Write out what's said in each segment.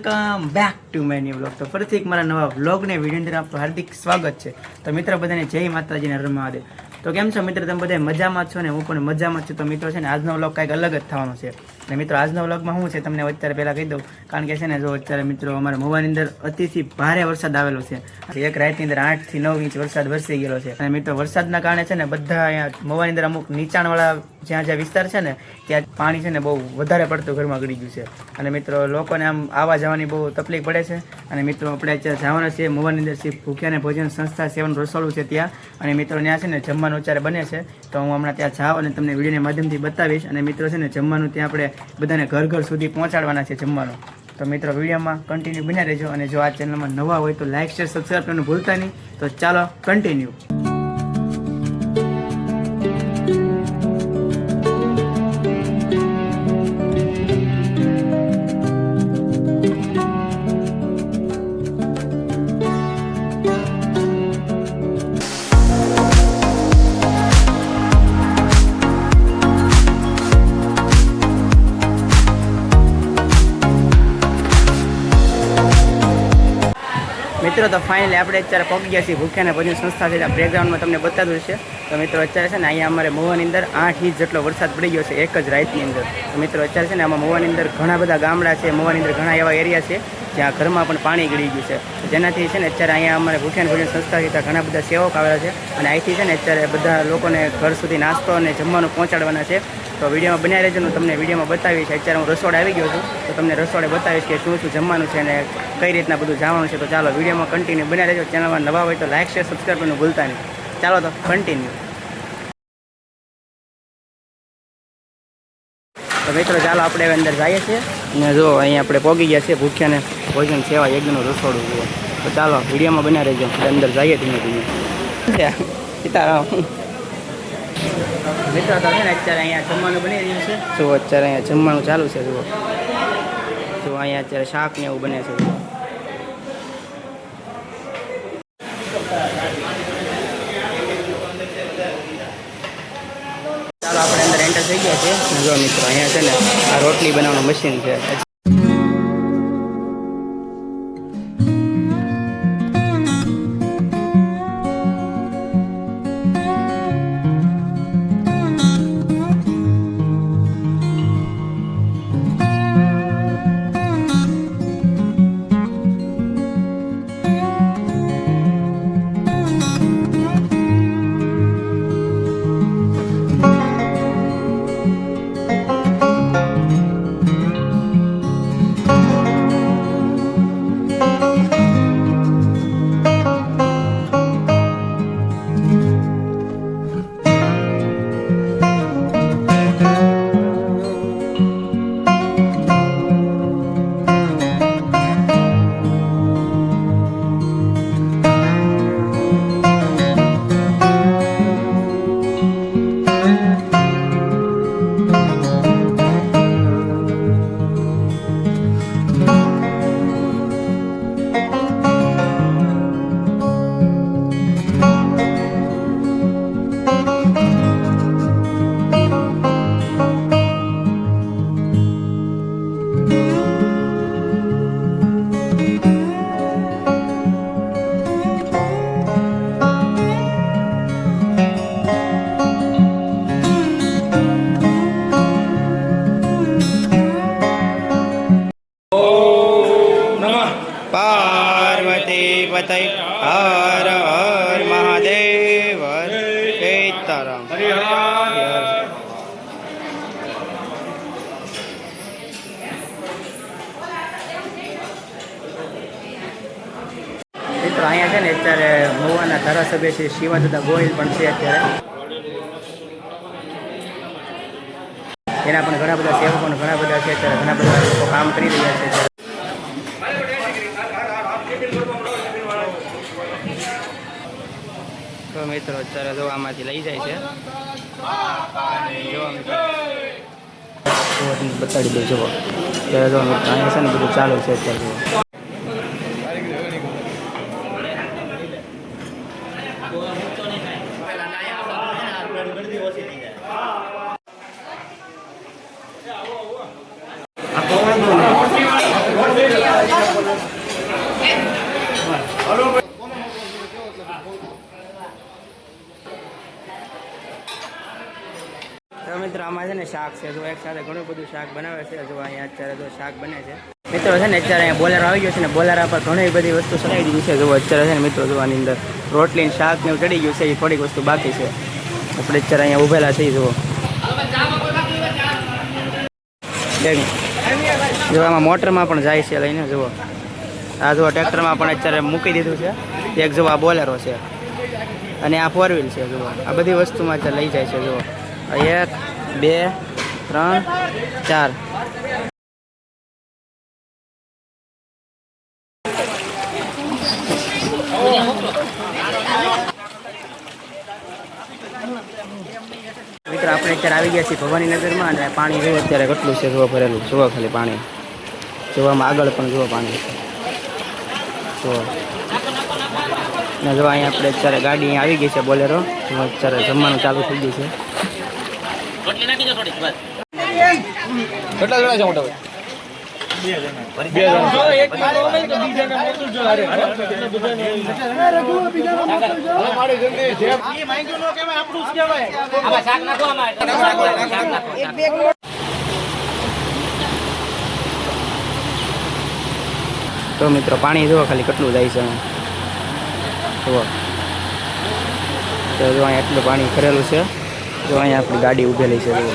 Welcome back to my new blog તો ફરીથી એક મારા નવા વ્લોગને વીડિયો અંદર આપનું હાર્દિક સ્વાગત છે. તો મિત્રો બધાને જય માતાજીને રમવા દે તો કેમ છો મિત્રો? તમે બધા મજામાં છો ને? હું પણ મજામાં છું. તો મિત્રો છે ને, આજનો બ્લોગ કાંઈક અલગ જ થવાનો છે. અને મિત્રો, આજના વ્લોગમાં શું છે, તમને અત્યારે પહેલાં કહી દઉં. કારણ કે છે ને, જો અત્યારે મિત્રો અમારા મોવાની અંદર અતિથી ભારે વરસાદ આવેલો છે. એક રાતની અંદર આઠથી નવ ઇંચ વરસાદ વરસી ગયેલો છે. અને મિત્રો, વરસાદના કારણે છે ને, બધા અહીંયા મોવાની અંદર અમુક નીચાણવાળા જ્યાં જ્યાં વિસ્તાર છે ને, ત્યાં પાણી છે ને બહુ વધારે પડતું ઘરમાં ગળી ગયું છે. અને મિત્રો, લોકોને આમ આવવા જવાની બહુ તકલીફ પડે છે. અને મિત્રો, આપણે અત્યારે જવાના છીએ મોવાની અંદર શ્રી ભૂખ્યા અને ભોજન સંસ્થા સેવન રસોડું છે ત્યાં. અને મિત્રો, ત્યાં છે ને, જમવાનું અત્યારે બને છે. તો હું હમણાં ત્યાં જાઉં અને તમને વિડીયોના માધ્યમથી બતાવીશ. અને મિત્રો, છે ને, જમવાનું ત્યાં આપણે બધાને ઘર ઘર સુધી પહોંચાડવાના છે જમવાનું. તો મિત્રો, વિડીયોમાં કન્ટિન્યુ બન્યા રહેજો અને જો આ ચેનલમાં નવા હોય તો લાઇક શેર સબસ્ક્રાઈબ કરવાનું ભૂલતા નહીં. તો ચાલો કન્ટિન્યુ મિત્રો, તો ફાઇનલી આપણે અત્યારે પગ ગયા છીએ ભૂખ્યાને ભજન સંસ્થા છે. ત્યાં બ્રેકગ્રાઉન્ડમાં તમને બતાવ્યું છે. તો મિત્રો, અત્યારે છે ને અહીંયા અમારે મોવાની અંદર આઠ ઇંચ જેટલો વરસાદ પડી ગયો છે એક જ રાતની અંદર. તો મિત્રો, અત્યારે છે ને આમાં મોવાની અંદર ઘણા બધા ગામડા છે, મોવાની અંદર ઘણા એવા એરિયા છે, જ્યાં ઘરમાં પણ પાણી ગળી ગયું છે. જેનાથી છે ને અત્યારે અહીંયા અમારે ભૂખ્યાન ભોજન સંસ્થા ત્યાં ઘણા બધા સેવક આવેલા છે અને અહીંથી છે ને અત્યારે બધા લોકોને ઘર સુધી નાસ્તો અને જમવાનું પહોંચાડવાના છે. તો વિડીયોમાં બનાવી રહેજો હું તમને વિડીયોમાં બતાવીશ. અત્યારે હું રસોડે આવી ગયો છું, તો તમને રસોડે બતાવીશ કે શું શું જમવાનું છે અને કઈ રીતના બધું જવાનું છે. તો ચાલો વિડીયોમાં કન્ટિન્યુ બન્યા રહેજો. ચેનલમાં નવા હોય તો લાઇક શેર સબસ્ક્રાઈબ કરવાનું ભૂલતા નહીં. ચાલો તો કન્ટિન્યુ તો મિત્રો, ચાલો આપણે અંદર જઈએ છીએ. અને જો અહીંયા આપણે પોગી ગયા છીએ ભૂખ્યાને ભોજન સેવા યજ્ઞનું રસોડું જુઓ. તો ચાલો, વિડીયોમાં બનાવી રહેજો. અંદર જઈએ ધીમે ધીમે. સીતારામ. મિત્રો, તો છે ને, અત્યારે અહીંયા જમવાનું બની રહ્યું છે. જો અત્યારે અહીંયા જમવાનું ચાલુ છે, જુઓ. જો અહીંયા અત્યારે શાક ને એવું બને છે ચાલો, આપણે અંદર એન્ટર થઈ ગયા છે જો મિત્રો, અહીંયા છે ને આ રોટલી બનાવવાનું મશીન છે. पार्वते पतै हर हर महादेवरम અહીંયા છે ને અત્યારે મહુવાના ધારાસભ્ય છે શિવાદાદા ગોહિલ પણ છે અત્યારે. એના પણ ઘણા બધા સેવકો ઘણા બધા છે અત્યારે ઘણા બધા લોકો કામ કરી રહ્યા છે તો મિત્રો, અત્યારે જો આમાંથી લઈ જાય છે. બતાડી દઉં જો અત્યારે જો અહીંયા છે ને બધું ચાલુ છે અત્યારે. મિત્ર, આમાં છે ને શાક છે. જો એક સાથે ઘણું બધું શાક બનાવે છે, જો અહીંયા અત્યારે જો શાક બને છે. મિત્રો છે ને, અત્યારે અહીંયા બોલેરો આવી ગયો છે ને, બોલેરા પર ઘણી બધી વસ્તુ ચડાવી દીધી છે. જો અત્યારે છે ને મિત્રો જો આની અંદર રોટલી શાક ને ચડી ગયું છે, એ થોડીક વસ્તુ બાકી છે. આપણે અત્યારે અહીંયા ઉભેલા છીએ, જુઓ. જો આમાં મોટરમાં પણ જાય છે લઈને, જુઓ. આ જુઓ, ટ્રેક્ટરમાં પણ અત્યારે મૂકી દીધું છે. એક જુઓ, આ બોલેરો છે. અને આ ફોર વ્હીલ છે, જુઓ. આ બધી વસ્તુમાં અત્યારે લઈ જાય છે, જુઓ. એક, બે, ત્રણ, ચાર. મિત્ર આપણે અત્યારે આવી ગયા છીએ ભવાની નગરમાં અને પાણી જોયું અત્યારે કેટલું છે? જોવા ભરેલું જોવા ખાલી પાણી. જોવામાં આગળ પણ જોવા પાણી જો. ને જોવા અહીંયા આપણે અત્યારે ગાડી આવી ગઈ છે બોલેરો. અત્યારે જમવાનું ચાલુ થઈ ગયું છે. કેટલા જણા છે મોટા તો મિત્રો પાણી જુઓ ખાલી કેટલું જાય છે. જુઓ. તો જો અહીંયા એટલું પાણી ભરેલું છે. જો અહીંયા આપણી ગાડી ઉભેલી છે જુઓ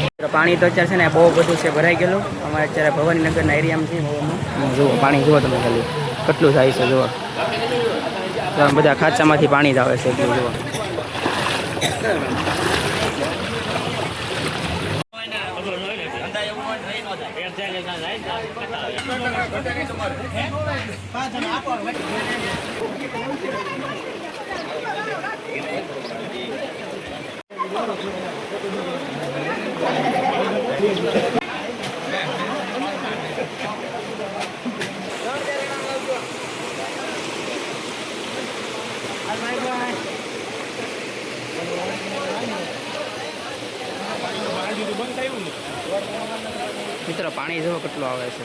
મિત્રો, પાણી તો અત્યારે છે ને બહુ બધું છે, ભરાઈ ગયેલું. અમારે અત્યારે ભવાનીનગરના એરિયામાં છે મહુવામાં. જુઓ, પાણી જુઓ તમે ખાલી. કેટલું થાય છે, જુઓ. બધા ખાંચામાંથી પાણી જ આવે છે જુઓ. મિત્રો પાણી જેવો કેટલું આવે છે.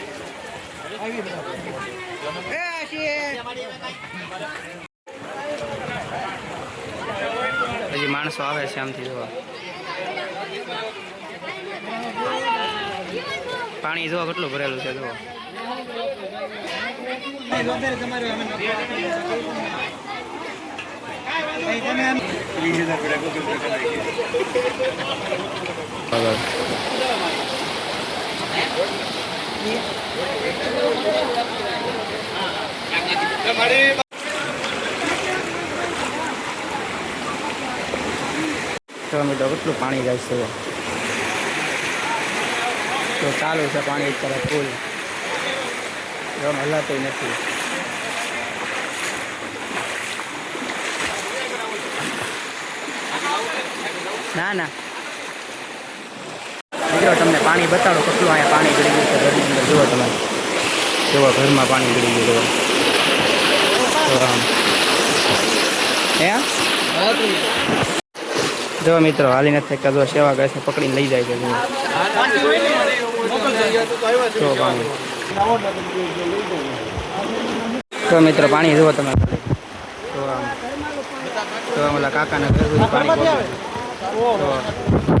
હજી માણસો આવે છે આમથી જોવા પાણી જોવા કેટલું ભરેલું છે જુઓ બરાબર. તો મિત્રો કેટલું પાણી જાય છે. તો ચાલુ છે પાણી અત્યારે ફૂલ એમ હલાતું નથી. ના ના. મિત્રો તમને પાણી બતાડો કેટલું અહીંયા પાણી ગળી ગયું છે ઘરની અંદર? જુઓ તમે. જુઓ, ઘરમાં પાણી ગળી ગયું જુઓ જો મિત્રો હાલી નથી શકતા જો સેવા કરે પકડીને લઈ જાય છે જો પાણી. તો મિત્રો, પાણી જુઓ તમે. તો ઓલા કાકાના ઘર સુધી પાણી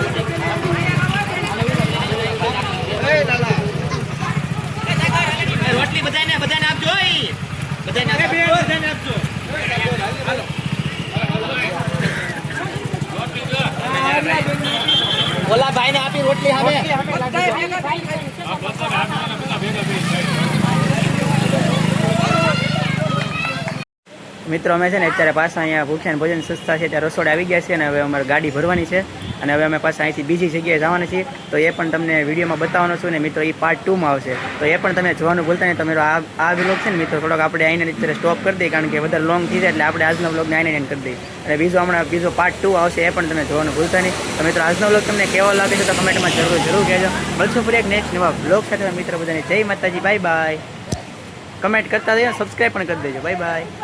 રોટલી બધાને બધાને આપજો ઈ. બધાને આપજો. બધાને આપજો. ઓલા ભાઈને આપી રોટલી હવે મિત્રો, અમે છે ને અત્યારે પાછા અહીંયા ભૂખ્યા અને ભોજન સંસ્થા છે, ત્યાં રસોડા આવી ગયા છે અને હવે અમારે ગાડી ભરવાની છે અને હવે અમે પાછા અહીંથી બીજી જગ્યાએ જવાના છીએ. તો એ પણ તમને વિડીયોમાં બતાવવાનો છું ને મિત્રો એ પાર્ટ ટુમાં આવશે. તો એ પણ તમે જોવાનું ભૂલતા નહીં તમારો આ આ વ્લોગ છે ને મિત્રો, થોડોક આપણે આઈને અત્યારે સ્ટોપ કરી દઈએ, કારણ કે વધારે લોંગ થઈ જાય એટલે આપણે આજનો વ્લોગને આઈને એન્ડ કરી દઈએ. અને બીજો હમણાં બીજો પાર્ટ ટુ આવશે, એ પણ તમે જોવાનું ભૂલતા નહીં. તો મિત્રો, આજનો વ્લોગ તમને કેવો લાગે છે તો કમેન્ટમાં જરૂર જરૂર કહેજો. મળશું ફરી એક નેક્સ્ટ નવા વ્લોગ સાથે. મિત્રો, બધાને જય માતાજી બાય બાય કમેન્ટ કરતા જઈએ સબસ્ક્રાઈબ પણ કરી દેજો. Bye bye